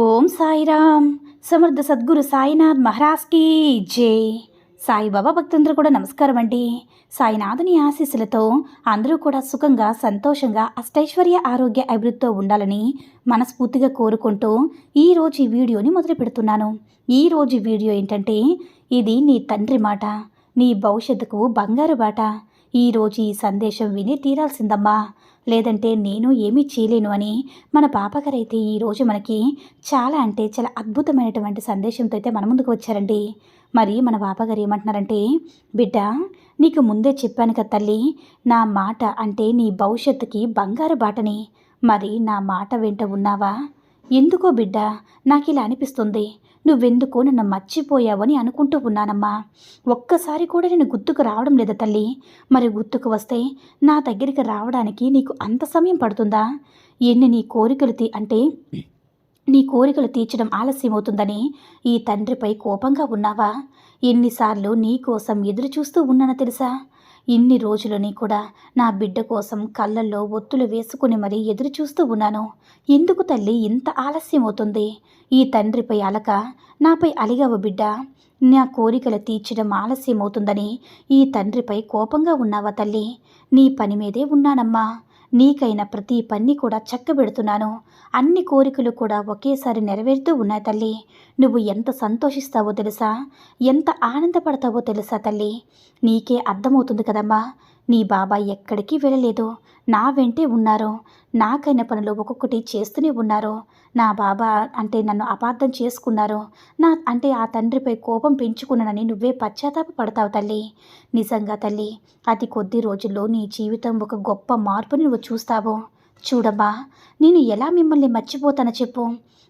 ఓం సాయిరామ్. సమర్థ సద్గురు సాయినాథ్ మహారాజ్కి జై. సాయిబాబా భక్తులందరూ కూడా నమస్కారం అండి. సాయినాథుని ఆశీస్సులతో అందరూ కూడా సుఖంగా సంతోషంగా అష్టైశ్వర్య ఆరోగ్య అభివృద్ధితో ఉండాలని మనస్ఫూర్తిగా కోరుకుంటూ ఈరోజు ఈ వీడియోని మొదలు పెడుతున్నాను. ఈరోజు వీడియో ఏంటంటే ఇది నీ తండ్రి మాట నీ భవిష్యత్తుకు బంగారు బాట. ఈరోజు ఈ సందేశం విని తీరాల్సిందమ్మా. లేదంటే నేను ఏమీ చేయలేను అని మన పాపగారైతే ఈరోజు మనకి చాలా అంటే చాలా అద్భుతమైనటువంటి సందేశంతో అయితే మన ముందుకు వచ్చారండి. మరి మన పాపగారు ఏమంటున్నారంటే బిడ్డ నీకు ముందే చెప్పాను కదా తల్లి నా మాట అంటే నీ భవిష్యత్తుకి బంగారు బాటని. మరి నా మాట వెంట ఉన్నావా? ఎందుకో బిడ్డ నాకు ఇలా అనిపిస్తుంది. నువ్వెందుకో నన్ను మర్చిపోయావని అనుకుంటూ ఉన్నానమ్మా. ఒక్కసారి కూడా నేను గుర్తుకు రావడం లేదా తల్లి? మరి గుర్తుకు వస్తే నా దగ్గరికి రావడానికి నీకు అంత సమయం పడుతుందా? ఎన్ని నీ కోరికలు తీ అంటే నీ కోరికలు తీర్చడం ఆలస్యమవుతుందని ఈ తండ్రిపై కోపంగా ఉన్నావా? ఎన్నిసార్లు నీ కోసం ఎదురు చూస్తూ ఉన్నానో తెలుసా? ఇన్ని రోజులని కూడా నా బిడ్డ కోసం కళ్ళల్లో ఒత్తులు వేసుకుని మరీ ఎదురు చూస్తూ ఉన్నాను. ఎందుకు తల్లి ఇంత ఆలస్యమవుతుంది ఈ తండ్రిపై అలక నాపై అలిగావు బిడ్డ. నా కోరికలు తీర్చడం ఆలస్యమవుతుందని ఈ తండ్రిపై కోపంగా ఉన్నావా తల్లి? నీ పని మీదే ఉన్నానమ్మా. నీకైన ప్రతి పని కూడా చక్కబెడుతున్నాను. అన్ని కోరికలు కూడా ఒకేసారి నెరవేరుతూ ఉన్నాయి తల్లి. నువ్వు ఎంత సంతోషిస్తావో తెలుసా? ఎంత ఆనందపడతావో తెలుసా తల్లి? నీకే అర్థమవుతుంది కదమ్మా. నీ బాబాయ్ ఎక్కడికి వెళ్ళలేదు? నా వెంటే ఉన్నారో? నాకైన పనులు ఒక్కొక్కటి చేస్తూనే ఉన్నారో? నా బాబా అంటే నన్ను అపార్థం చేసుకున్నారో? నా అంటే ఆ తండ్రిపై కోపం పెంచుకున్నానని నువ్వే పశ్చాత్తాప పడతావు తల్లి. నిజంగా తల్లి అతి కొద్ది రోజుల్లో నీ జీవితం ఒక గొప్ప మార్పుని నువ్వు చూస్తావు? చూడమ్మా నేను ఎలా మిమ్మల్ని మర్చిపోతానో చెప్పు.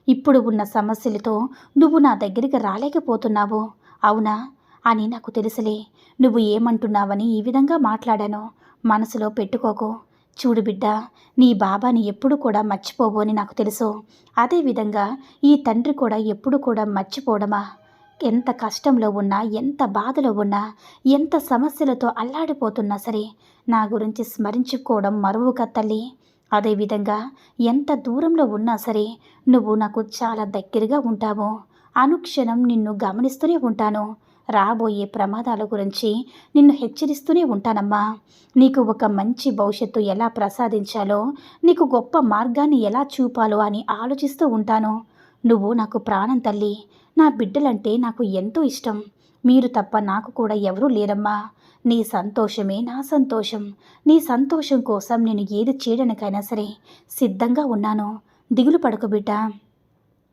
ఇప్పుడు ఉన్న సమస్యలతో నువ్వు నా దగ్గరికి రాలేకపోతున్నావు. అవునా? అని నాకు తెలుసులే. నువ్వు ఏమంటున్నావని ఈ విధంగా మాట్లాడాను మనసులో పెట్టుకోకు. చూడు బిడ్డ నీ బాబాని ఎప్పుడు కూడా మర్చిపోవు అని నాకు తెలుసు. అదేవిధంగా ఈ తండ్రి కూడా ఎప్పుడు కూడా మర్చిపోవడమా ఎంత కష్టంలో ఉన్నా ఎంత బాధలో ఉన్నా ఎంత సమస్యలతో అల్లాడిపోతున్నా సరే నా గురించి స్మరించుకోవడం మరువుగా తల్లి. అదేవిధంగా ఎంత దూరంలో ఉన్నా సరే నువ్వు నాకు చాలా దగ్గరగా ఉంటావు. అనుక్షణం నిన్ను గమనిస్తూనే ఉంటాను. రాబోయే ప్రమాదాల గురించి నిన్ను హెచ్చరిస్తూనే ఉంటానమ్మా. నీకు ఒక మంచి భవిష్యత్తు ఎలా ప్రసాదించాలో నీకు గొప్ప మార్గాన్ని ఎలా చూపాలో అని ఆలోచిస్తూ ఉంటాను. నువ్వు నాకు ప్రాణం తల్లి. నా బిడ్డలంటే నాకు ఎంతో ఇష్టం. మీరు తప్ప నాకు కూడా ఎవరూ లేరమ్మా. నీ సంతోషమే నా సంతోషం. నీ సంతోషం కోసం నేను ఏది చేయడానికైనా సరే సిద్ధంగా ఉన్నాను. దిగులు పడకు బిడ్డ.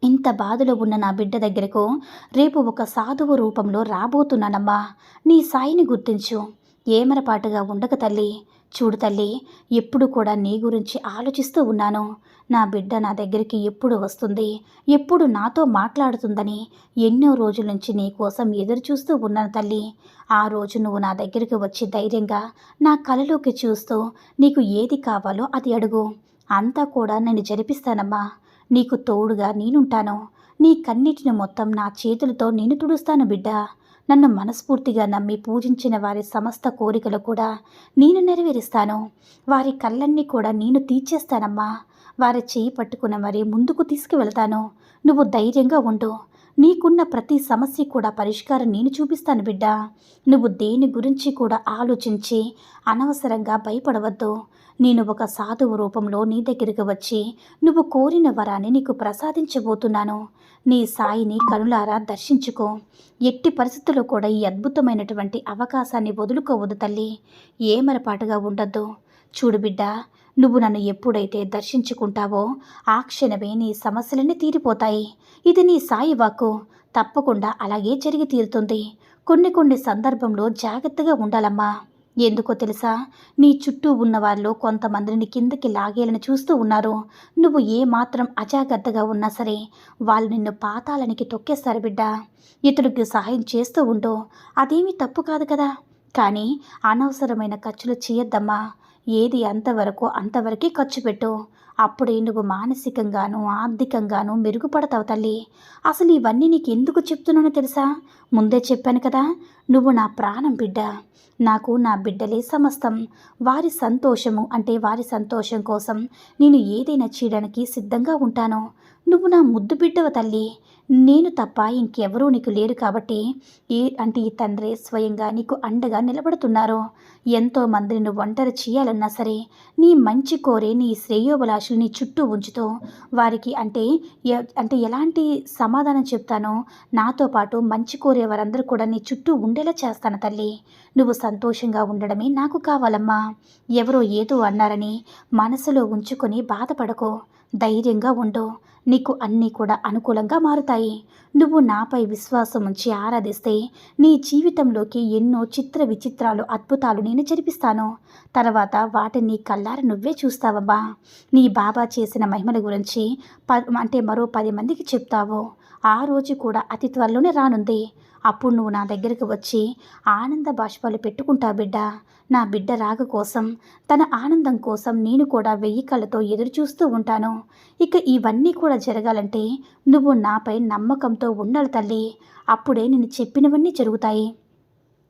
ఇంత బాధలో ఉన్న నా బిడ్డ దగ్గరకు రేపు ఒక సాధువు రూపంలో రాబోతున్నానమ్మా. నీ సాయిని గుర్తించు. ఏమరపాటుగా ఉండక తల్లి. చూడు తల్లి ఎప్పుడు కూడా నీ గురించి ఆలోచిస్తూ ఉన్నాను. నా బిడ్డ నా దగ్గరికి ఎప్పుడు వస్తుంది? ఎప్పుడు నాతో మాట్లాడుతుందని ఎన్నో రోజుల నుంచి నీ కోసం ఎదురు చూస్తూ ఉన్నాను తల్లి. ఆ రోజు నువ్వు నా దగ్గరికి వచ్చి ధైర్యంగా నా కలలోకి చూస్తూ నీకు ఏది కావాలో అది అడుగు. అంతా కూడా నేను జరిపిస్తానమ్మా. నీకు తోడుగా నేనుంటాను. నీ కన్నిటిని మొత్తం నా చేతులతో నేను తుడుస్తాను బిడ్డ. నన్ను మనస్ఫూర్తిగా నమ్మి పూజించిన వారి సమస్త కోరికలు కూడా నేను నెరవేరుస్తాను. వారి కళ్ళన్నీ కూడా నేను తీర్చేస్తానమ్మా. వారి చేయి పట్టుకున్న మరి ముందుకు తీసుకువెళ్తాను. నువ్వు ధైర్యంగా ఉండు. నీకున్న ప్రతి సమస్య కూడా పరిష్కారం నేను చూపిస్తాను బిడ్డా. నువ్వు దేని గురించి కూడా ఆలోచించి అనవసరంగా భయపడవద్దు. నేను ఒక సాధువు రూపంలో నీ దగ్గరికి వచ్చి నువ్వు కోరిన వరాన్ని నీకు ప్రసాదించబోతున్నాను. నీ సాయిని కనులారా దర్శించుకో. ఎట్టి పరిస్థితుల్లో కూడా ఈ అద్భుతమైనటువంటి అవకాశాన్ని వదులుకోవద్దు తల్లి. ఏమరపాటుగా ఉండద్దు. చూడు బిడ్డ నువ్వు నన్ను ఎప్పుడైతే దర్శించుకుంటావో ఆ క్షణమే నీ సమస్యలన్నీ తీరిపోతాయి. ఇది నీ సాయి వాక్కు తప్పకుండా అలాగే జరిగి తీరుతుంది. కొన్ని కొన్ని సందర్భంలో జాగ్రత్తగా ఉండాలమ్మా. ఎందుకో తెలుసా? నీ చుట్టూ ఉన్న వాళ్ళు కొంతమందిని కిందకి లాగేలని చూస్తూ ఉన్నారు. నువ్వు ఏ మాత్రం అజాగ్రత్తగా ఉన్నా సరే వాళ్ళు నిన్ను పాతాలనికి తొక్కేస్తారు బిడ్డ. ఇతడికి సహాయం చేస్తూ ఉంటూ అదేమీ తప్పు కాదు కదా. కానీ అనవసరమైన ఖర్చులు చేయొద్దమ్మా. ఏది అంతవరకు అంతవరకే ఖర్చు పెట్టు. అప్పుడే నువ్వు మానసికంగాను ఆర్థికంగాను మెరుగుపడతావు తల్లి. అసలు ఇవన్నీ నీకు ఎందుకు చెప్తున్నానో తెలుసా? ముందే చెప్పాను కదా నువ్వు నా ప్రాణం బిడ్డ. నాకు నా బిడ్డలే సమస్తం. వారి సంతోషము అంటే వారి సంతోషం కోసం నేను ఏదైనా చేయడానికి సిద్ధంగా ఉంటాను. నువ్వు నా ముద్దు బిడ్డవ తల్లి. నేను తప్ప ఇంకెవరూ నీకు లేరు కాబట్టి ఏ అంటే ఈ తండ్రి స్వయంగా నీకు అండగా నిలబడుతున్నారు. ఎంతో మందిని నువ్వు ఒంటరి చేయాలన్నా సరే నీ మంచి కోరే నీ శ్రేయోభిలాషులు నీ చుట్టూ ఉంచుతూ వారికి అంటే ఎ- అంటే ఎలాంటి సమాధానం చెప్తానో నాతో పాటు మంచి కోరే వారందరూ కూడా నీ చుట్టూ ఉండేలా చేస్తాను తల్లి. నువ్వు సంతోషంగా ఉండడమే నాకు కావాలమ్మా. ఎవరో ఏదో అన్నారని మనసులో ఉంచుకొని బాధపడకో. ధైర్యంగా ఉండు. నీకు అన్నీ కూడా అనుకూలంగా మారుతాయి. నువ్వు నాపై విశ్వాసం ఉంచి ఆరాధిస్తే నీ జీవితంలోకి ఎన్నో చిత్ర విచిత్రాలు అద్భుతాలు నేను జరిపిస్తాను. తర్వాత వాటిని కల్లార నువ్వే చూస్తావబ్బా. నీ బాబా చేసిన మహిమల గురించి ప అంటే మరో పది మందికి చెప్తావు. ఆ రోజు కూడా అతి త్వరలోనే రానుంది. అప్పుడు నువ్వు నా దగ్గరికి వచ్చి ఆనంద బాష్పాలు పెట్టుకుంటా బిడ్డ. నా బిడ్డ రాక కోసం తన ఆనందం కోసం నేను కూడా వెయ్యి కళ్ళతో ఎదురు చూస్తూ ఉంటాను. ఇక ఇవన్నీ కూడా జరగాలంటే నువ్వు నాపై నమ్మకంతో ఉండాలి తల్లి. అప్పుడే నేను చెప్పినవన్నీ జరుగుతాయి.